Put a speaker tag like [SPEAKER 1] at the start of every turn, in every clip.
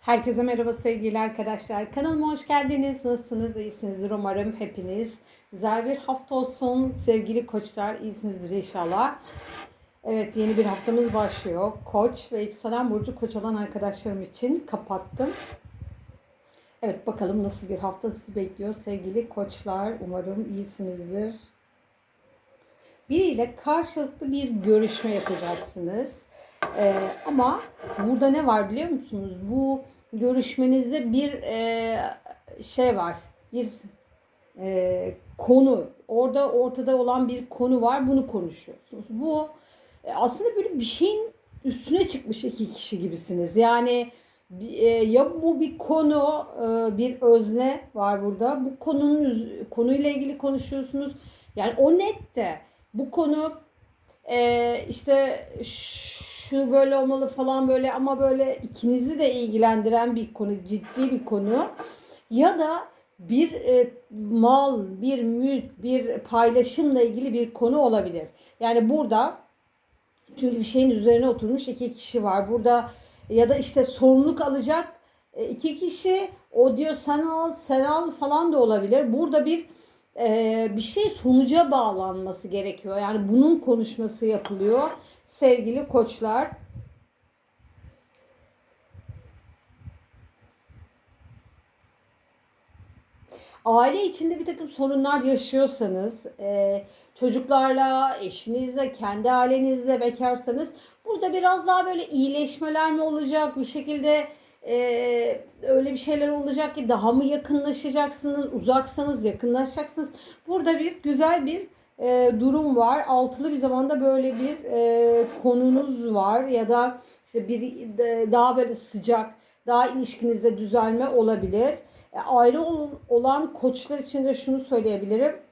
[SPEAKER 1] Herkese merhaba sevgili arkadaşlar. Kanalıma hoş geldiniz. Nasılsınız? İyisinizdir umarım hepiniz. Güzel bir hafta olsun sevgili koçlar. İyisinizdir inşallah. Evet yeni bir haftamız başlıyor. Koç ve yükselen burcu koç olan arkadaşlarım için kapattım. Evet bakalım nasıl bir hafta sizi bekliyor sevgili koçlar. Umarım iyisinizdir. Biriyle karşılıklı bir görüşme yapacaksınız. Ee, ama burada ne var biliyor musunuz? Bu görüşmenizde bir e, şey var. Bir e, konu. Orada ortada olan bir konu var. Bunu konuşuyorsunuz. Bu e, aslında böyle bir şeyin üstüne çıkmış iki kişi gibisiniz. Yani e, ya bu bir konu, e, bir özne var burada. Bu konunun konuyla ilgili konuşuyorsunuz. Yani o net de bu konu e, işte böyle olmalı falan böyle ama böyle ikinizi de ilgilendiren bir konu, ciddi bir konu. Ya da bir e, mal, bir mülk, bir paylaşımla ilgili bir konu olabilir. Yani burada çünkü bir şeyin üzerine oturmuş iki kişi var. Burada ya da işte sorumluluk alacak e, iki kişi o diyor sen al sen al falan da olabilir. Burada bir e, bir şey sonuca bağlanması gerekiyor. Yani bunun konuşması yapılıyor sevgili koçlar. Aile içinde bir takım sorunlar yaşıyorsanız, e, çocuklarla, eşinizle, kendi ailenizle bekarsanız burada biraz daha böyle iyileşmeler mi olacak? Bir şekilde e, öyle bir şeyler olacak ki daha mı yakınlaşacaksınız? Uzaksanız yakınlaşacaksınız. Burada bir güzel bir e, durum var. Altılı bir zamanda böyle bir e, konunuz var ya da işte bir de, daha böyle sıcak, daha ilişkinizde düzelme olabilir. E, ayrı olan koçlar için de şunu söyleyebilirim.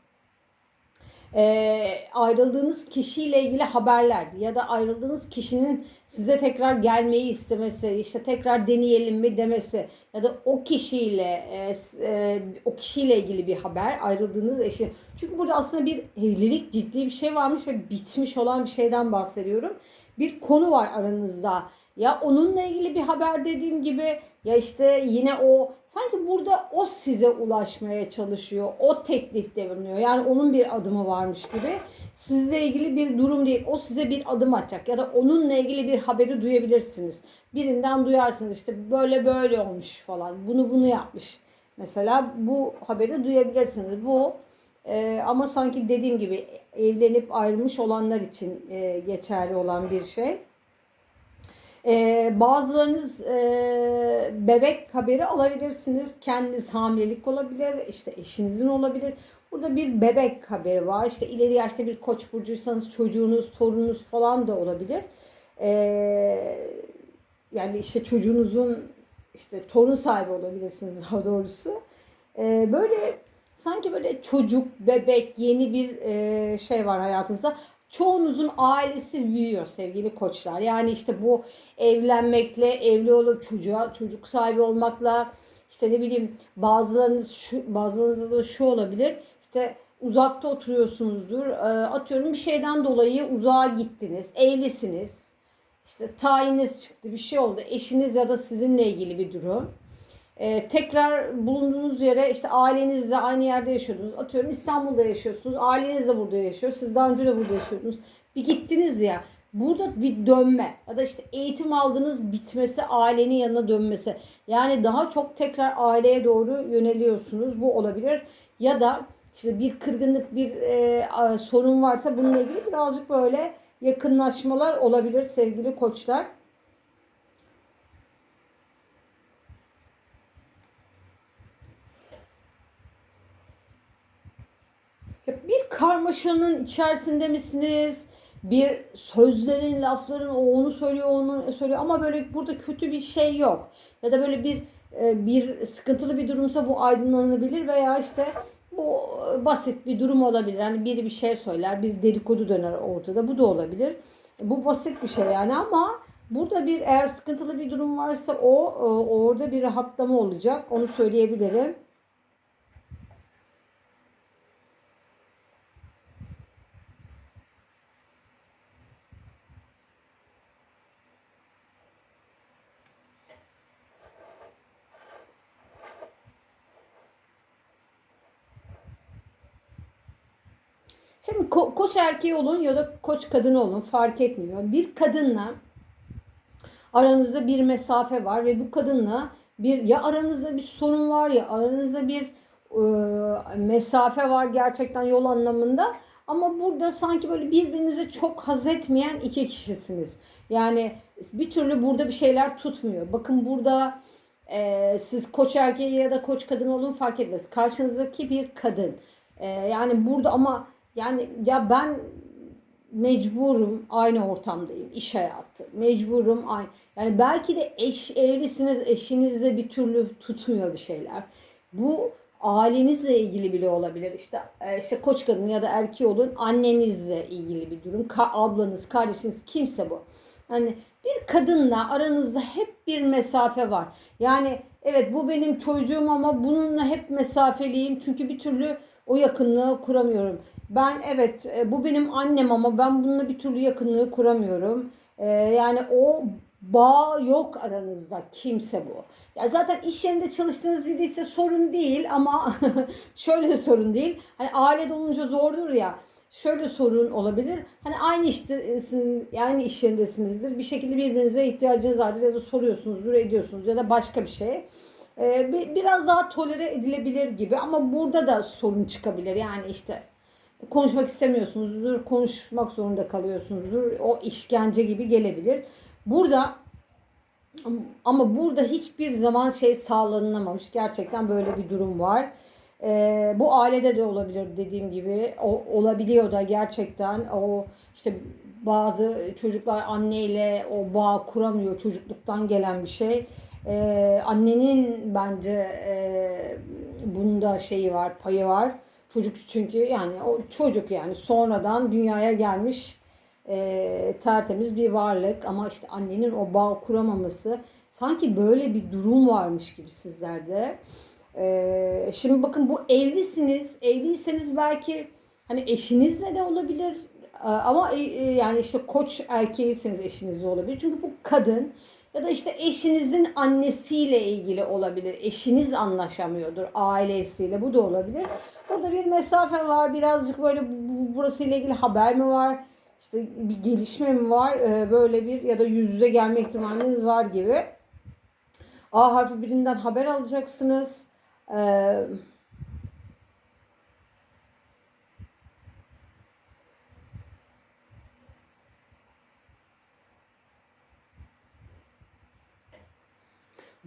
[SPEAKER 1] E, ayrıldığınız kişiyle ilgili haberler ya da ayrıldığınız kişinin size tekrar gelmeyi istemesi, işte tekrar deneyelim mi demesi ya da o kişiyle e, e, o kişiyle ilgili bir haber ayrıldığınız eşi. Çünkü burada aslında bir evlilik ciddi bir şey varmış ve bitmiş olan bir şeyden bahsediyorum. Bir konu var aranızda. Ya onunla ilgili bir haber dediğim gibi ya işte yine o sanki burada o size ulaşmaya çalışıyor. O teklifte bulunuyor. Yani onun bir adımı varmış gibi. Sizle ilgili bir durum değil. O size bir adım atacak ya da onunla ilgili bir haberi duyabilirsiniz. Birinden duyarsınız işte böyle böyle olmuş falan. Bunu bunu yapmış. Mesela bu haberi duyabilirsiniz. Bu e, ama sanki dediğim gibi evlenip ayrılmış olanlar için e, geçerli olan bir şey. Ee, bazılarınız e, bebek haberi alabilirsiniz. Kendiniz hamilelik olabilir, işte eşinizin olabilir. Burada bir bebek haberi var. İşte ileri yaşta bir koç burcuysanız çocuğunuz, torununuz falan da olabilir. Ee, yani işte çocuğunuzun işte torun sahibi olabilirsiniz daha doğrusu. Ee, böyle sanki böyle çocuk, bebek, yeni bir e, şey var hayatınızda çoğunuzun ailesi büyüyor sevgili koçlar. Yani işte bu evlenmekle, evli olup çocuğa, çocuk sahibi olmakla işte ne bileyim bazılarınız şu, bazılarınızda da şu olabilir. İşte uzakta oturuyorsunuzdur. Ee, atıyorum bir şeyden dolayı uzağa gittiniz. Evlisiniz. İşte tayiniz çıktı. Bir şey oldu. Eşiniz ya da sizinle ilgili bir durum. Ee, tekrar bulunduğunuz yere işte ailenizle aynı yerde yaşıyordunuz. Atıyorum İstanbul'da yaşıyorsunuz. Aileniz de burada yaşıyor. Siz daha önce de burada yaşıyordunuz. Bir gittiniz ya. Burada bir dönme ya da işte eğitim aldığınız bitmesi ailenin yanına dönmesi. Yani daha çok tekrar aileye doğru yöneliyorsunuz. Bu olabilir. Ya da işte bir kırgınlık bir e, sorun varsa bununla ilgili birazcık böyle yakınlaşmalar olabilir sevgili koçlar. Bir karmaşanın içerisinde misiniz? Bir sözlerin, lafların o onu söylüyor, onu söylüyor ama böyle burada kötü bir şey yok. Ya da böyle bir e, bir sıkıntılı bir durumsa bu aydınlanabilir veya işte bu basit bir durum olabilir. Hani biri bir şey söyler, bir dedikodu döner ortada. Bu da olabilir. Bu basit bir şey yani ama burada bir eğer sıkıntılı bir durum varsa o e, orada bir rahatlama olacak. Onu söyleyebilirim. Şimdi ko- koç erkeği olun ya da koç kadını olun fark etmiyor. Bir kadınla aranızda bir mesafe var ve bu kadınla bir ya aranızda bir sorun var ya aranızda bir e, mesafe var gerçekten yol anlamında ama burada sanki böyle birbirinizi çok haz etmeyen iki kişisiniz. Yani bir türlü burada bir şeyler tutmuyor. Bakın burada e, siz koç erkeği ya da koç kadın olun fark etmez. Karşınızdaki bir kadın. E, yani burada ama yani ya ben mecburum aynı ortamdayım iş hayatı. Mecburum aynı yani belki de eş evlisiniz eşinizle bir türlü tutmuyor bir şeyler. Bu ailenizle ilgili bile olabilir. İşte e, işte koç kadın ya da erkeği olun annenizle ilgili bir durum. Ka- ablanız kardeşiniz kimse bu. Hani bir kadınla aranızda hep bir mesafe var. Yani evet bu benim çocuğum ama bununla hep mesafeliyim. Çünkü bir türlü o yakınlığı kuramıyorum. Ben evet e, bu benim annem ama ben bununla bir türlü yakınlığı kuramıyorum. E, yani o bağ yok aranızda kimse bu. Ya zaten iş yerinde çalıştığınız biri ise sorun değil ama şöyle sorun değil. Hani ailede olunca zordur ya. Şöyle sorun olabilir. Hani aynı iştesin, yani iş yerindesinizdir. Bir şekilde birbirinize ihtiyacınız vardır ya da soruyorsunuzdur, ediyorsunuz ya da başka bir şey. Bir- biraz daha tolere edilebilir gibi ama burada da sorun çıkabilir. Yani işte konuşmak istemiyorsunuzdur, konuşmak zorunda kalıyorsunuzdur. O işkence gibi gelebilir. Burada ama burada hiçbir zaman şey sağlanamamış. Gerçekten böyle bir durum var. Ee, bu ailede de olabilir dediğim gibi. O, olabiliyor da gerçekten. O işte bazı çocuklar anneyle o bağ kuramıyor. Çocukluktan gelen bir şey. Ee, annenin bence e, bunda şeyi var, payı var. Çocuk çünkü yani o çocuk yani sonradan dünyaya gelmiş e, tertemiz bir varlık ama işte annenin o bağ kuramaması sanki böyle bir durum varmış gibi sizlerde. E, şimdi bakın bu evlisiniz. Evliyseniz belki hani eşinizle de olabilir ama e, e, yani işte koç erkeğiyseniz eşinizle olabilir. Çünkü bu kadın ya da işte eşinizin annesiyle ilgili olabilir. Eşiniz anlaşamıyordur ailesiyle. Bu da olabilir. Burada bir mesafe var. Birazcık böyle bu- burası ile ilgili haber mi var? İşte bir gelişme mi var? Ee, böyle bir ya da yüz yüze gelme ihtimaliniz var gibi. A harfi birinden haber alacaksınız. Ee,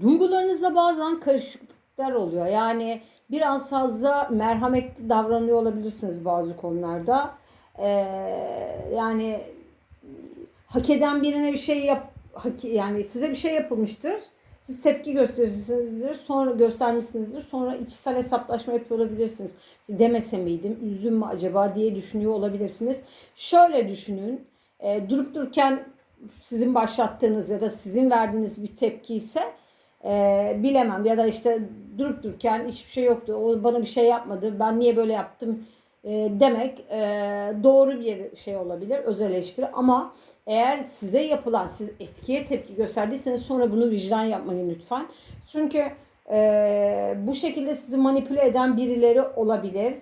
[SPEAKER 1] Duygularınızda bazen karışıklıklar oluyor. Yani biraz fazla merhametli davranıyor olabilirsiniz bazı konularda. Ee, yani hak eden birine bir şey yap hak, yani size bir şey yapılmıştır. Siz tepki gösterirsinizdir. Sonra göstermişsinizdir. Sonra içsel hesaplaşma yapıyor olabilirsiniz. Demese miydim? Üzüm mü acaba diye düşünüyor olabilirsiniz. Şöyle düşünün. E, durup dururken sizin başlattığınız ya da sizin verdiğiniz bir tepki ise e, bilemem ya da işte durup dururken hiçbir şey yoktu. O bana bir şey yapmadı. Ben niye böyle yaptım e, demek e, doğru bir şey olabilir. Öz eleştiri ama eğer size yapılan, siz etkiye tepki gösterdiyseniz sonra bunu vicdan yapmayın lütfen. Çünkü e, bu şekilde sizi manipüle eden birileri olabilir.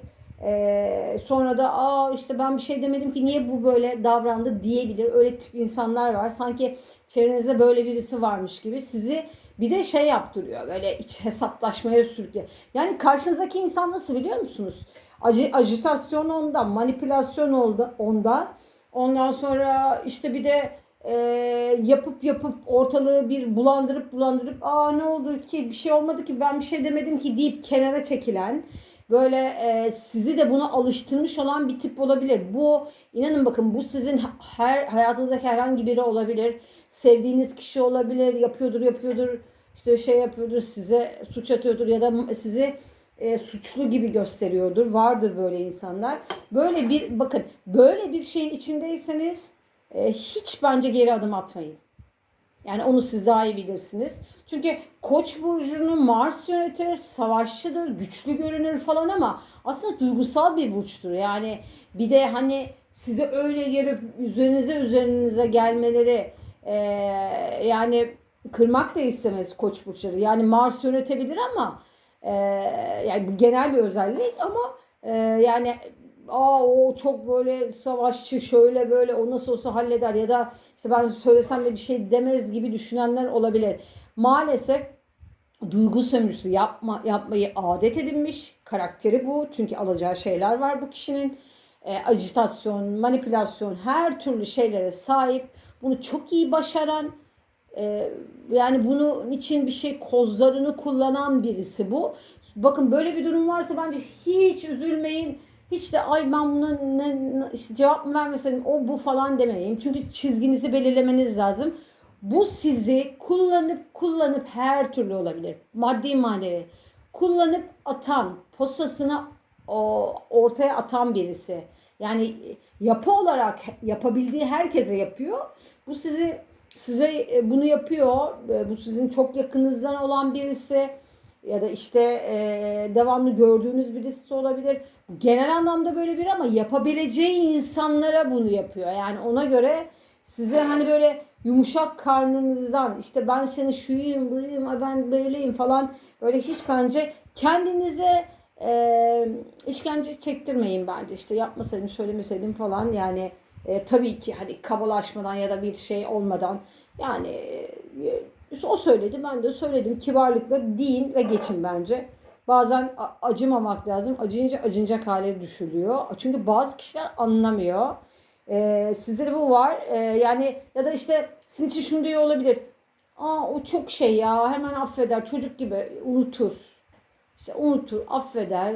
[SPEAKER 1] E, sonra da aa işte ben bir şey demedim ki niye bu böyle davrandı diyebilir. Öyle tip insanlar var. Sanki çevrenizde böyle birisi varmış gibi sizi bir de şey yaptırıyor. Böyle iç hesaplaşmaya sürüklüyor. Yani karşınızdaki insan nasıl biliyor musunuz? Acı, ajitasyon onda, manipülasyon onda, onda. Ondan sonra işte bir de e, yapıp yapıp ortalığı bir bulandırıp bulandırıp aa ne oldu ki bir şey olmadı ki ben bir şey demedim ki deyip kenara çekilen böyle e, sizi de buna alıştırmış olan bir tip olabilir. Bu inanın bakın bu sizin her hayatınızdaki herhangi biri olabilir. Sevdiğiniz kişi olabilir. Yapıyordur yapıyordur işte şey yapıyordur size suç atıyordur ya da sizi e, suçlu gibi gösteriyordur. Vardır böyle insanlar. Böyle bir bakın böyle bir şeyin içindeyseniz e, hiç bence geri adım atmayın. Yani onu siz daha iyi bilirsiniz. Çünkü Koç burcunu Mars yönetir, savaşçıdır, güçlü görünür falan ama aslında duygusal bir burçtur. Yani bir de hani size öyle gelip üzerinize üzerinize gelmeleri e, yani kırmak da istemez Koç burçları. Yani Mars yönetebilir ama e, yani bu genel bir özellik ama e, yani aa o çok böyle savaşçı şöyle böyle o nasıl olsa halleder ya da işte ben söylesem de bir şey demez gibi düşünenler olabilir. Maalesef duygu sömürüsü yapma, yapmayı adet edinmiş. Karakteri bu. Çünkü alacağı şeyler var bu kişinin. E, ajitasyon, manipülasyon her türlü şeylere sahip. Bunu çok iyi başaran e, yani bunun için bir şey kozlarını kullanan birisi bu. Bakın böyle bir durum varsa bence hiç üzülmeyin. Hiç de ay ben buna ne, işte cevap mı vermesem o bu falan demeyin. Çünkü çizginizi belirlemeniz lazım. Bu sizi kullanıp kullanıp her türlü olabilir. Maddi manevi. Kullanıp atan, posasını o, ortaya atan birisi. Yani yapı olarak yapabildiği herkese yapıyor. Bu sizi size e, bunu yapıyor. E, Bu sizin çok yakınınızdan olan birisi ya da işte e, devamlı gördüğünüz birisi olabilir. Genel anlamda böyle bir ama yapabileceği insanlara bunu yapıyor. Yani ona göre size hani böyle yumuşak karnınızdan işte ben seni şuyum buyum ben böyleyim falan böyle hiç bence kendinize e, işkence çektirmeyin bence işte yapmasaydım söylemeseydim falan yani e, tabii ki hani kabalaşmadan ya da bir şey olmadan yani e, o söyledi ben de söyledim kibarlıkla deyin ve geçin bence. Bazen acımamak lazım. Acıyınca acınacak hale düşülüyor. Çünkü bazı kişiler anlamıyor. Ee, sizde de bu var. Ee, yani ya da işte sizin için şunu diyor olabilir. Aa o çok şey ya hemen affeder çocuk gibi unutur. İşte unutur, affeder.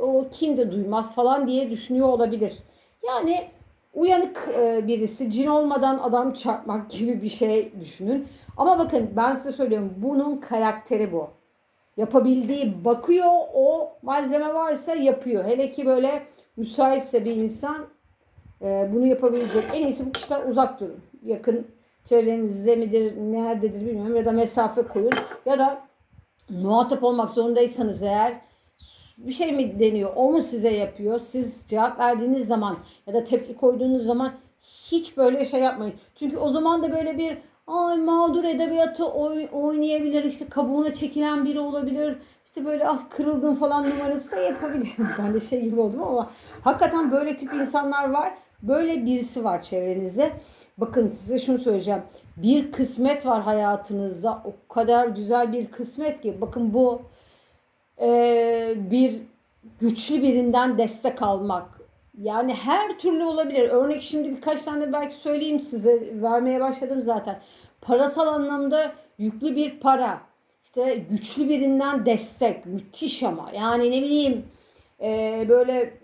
[SPEAKER 1] O kin de duymaz falan diye düşünüyor olabilir. Yani uyanık e, birisi cin olmadan adam çarpmak gibi bir şey düşünün. Ama bakın ben size söylüyorum bunun karakteri bu. Yapabildiği bakıyor o malzeme varsa yapıyor. Hele ki böyle müsaitse bir insan e, bunu yapabilecek. En iyisi bu kişiden uzak durun. Yakın çevrenizde midir, nerededir bilmiyorum ya da mesafe koyun. Ya da muhatap olmak zorundaysanız eğer bir şey mi deniyor, o mu size yapıyor? Siz cevap verdiğiniz zaman ya da tepki koyduğunuz zaman hiç böyle şey yapmayın. Çünkü o zaman da böyle bir ay mağdur edebiyatı oy- oynayabilir, işte kabuğuna çekilen biri olabilir. İşte böyle ah kırıldım falan numarası yapabilir. ben de şey gibi oldum ama hakikaten böyle tip insanlar var. Böyle birisi var çevrenizde. Bakın size şunu söyleyeceğim. Bir kısmet var hayatınızda. O kadar güzel bir kısmet ki. Bakın bu e, bir güçlü birinden destek almak. Yani her türlü olabilir. Örnek şimdi birkaç tane belki söyleyeyim size. Vermeye başladım zaten. Parasal anlamda yüklü bir para. İşte güçlü birinden destek. Müthiş ama. Yani ne bileyim e, böyle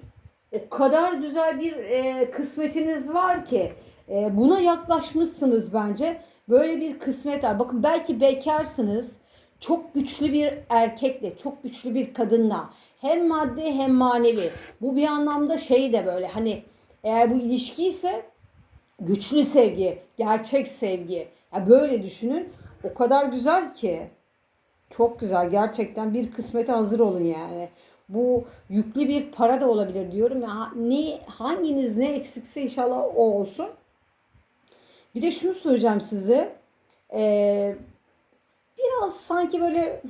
[SPEAKER 1] o kadar güzel bir e, kısmetiniz var ki e, buna yaklaşmışsınız bence. Böyle bir kısmet var. Bakın belki bekarsınız. Çok güçlü bir erkekle, çok güçlü bir kadınla hem maddi hem manevi. Bu bir anlamda şey de böyle hani eğer bu ilişki ise güçlü sevgi, gerçek sevgi. Ya böyle düşünün. O kadar güzel ki. Çok güzel gerçekten bir kısmete hazır olun yani. Bu yüklü bir para da olabilir diyorum ya. Ne hanginiz ne eksikse inşallah o olsun. Bir de şunu söyleyeceğim size. Ee, biraz sanki böyle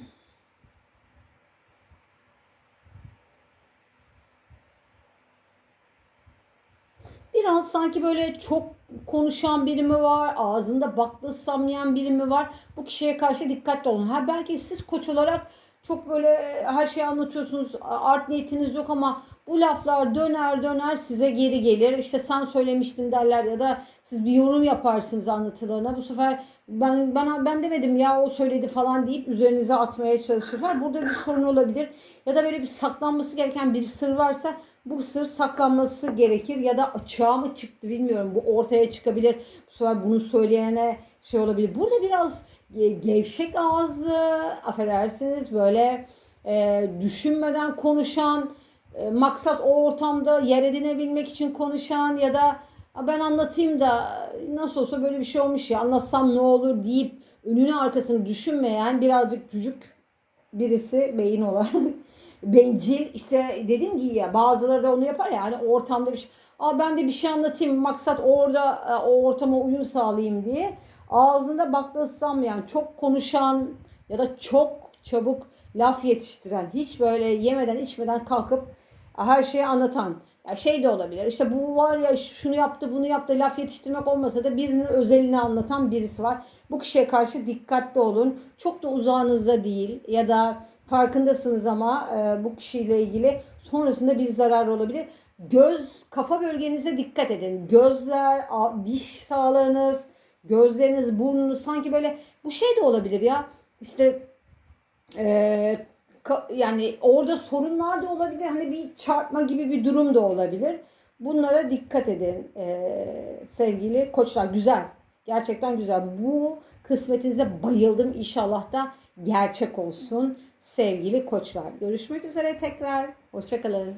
[SPEAKER 1] Biraz sanki böyle çok konuşan biri mi var? Ağzında bakla sallayan biri mi var? Bu kişiye karşı dikkatli olun. Ha belki siz koç olarak çok böyle her şeyi anlatıyorsunuz. Art niyetiniz yok ama bu laflar döner döner size geri gelir. İşte sen söylemiştin derler ya da siz bir yorum yaparsınız anlatılarına. Bu sefer ben ben ben demedim ya o söyledi falan deyip üzerinize atmaya çalışırlar. Burada bir sorun olabilir. Ya da böyle bir saklanması gereken bir sır varsa bu sır saklanması gerekir ya da açığa mı çıktı bilmiyorum. Bu ortaya çıkabilir. Bu sefer bunu söyleyene şey olabilir. Burada biraz gevşek ağızlı, affedersiniz böyle e, düşünmeden konuşan, e, maksat o ortamda yer edinebilmek için konuşan ya da "A, ben anlatayım da nasıl olsa böyle bir şey olmuş ya anlatsam ne olur deyip önünü arkasını düşünmeyen birazcık cücük birisi beyin olarak bencil işte dedim ki ya bazıları da onu yapar ya hani ortamda bir şey Aa, ben de bir şey anlatayım maksat orada e, o ortama uyum sağlayayım diye ağzında bakla ıslanmayan çok konuşan ya da çok çabuk laf yetiştiren hiç böyle yemeden içmeden kalkıp her şeyi anlatan Ya şey de olabilir. İşte bu var ya şunu yaptı, bunu yaptı. Laf yetiştirmek olmasa da birinin özelini anlatan birisi var. Bu kişiye karşı dikkatli olun. Çok da uzağınızda değil ya da farkındasınız ama e, bu kişiyle ilgili sonrasında bir zarar olabilir. Göz, kafa bölgenize dikkat edin. Gözler, diş sağlığınız, gözleriniz, burnunuz sanki böyle bu şey de olabilir ya. İşte ee, ka- yani orada sorunlar da olabilir. Hani bir çarpma gibi bir durum da olabilir. Bunlara dikkat edin ee, sevgili koçlar. Güzel. Gerçekten güzel. Bu kısmetinize bayıldım. İnşallah da gerçek olsun sevgili koçlar. Görüşmek üzere tekrar. Hoşçakalın.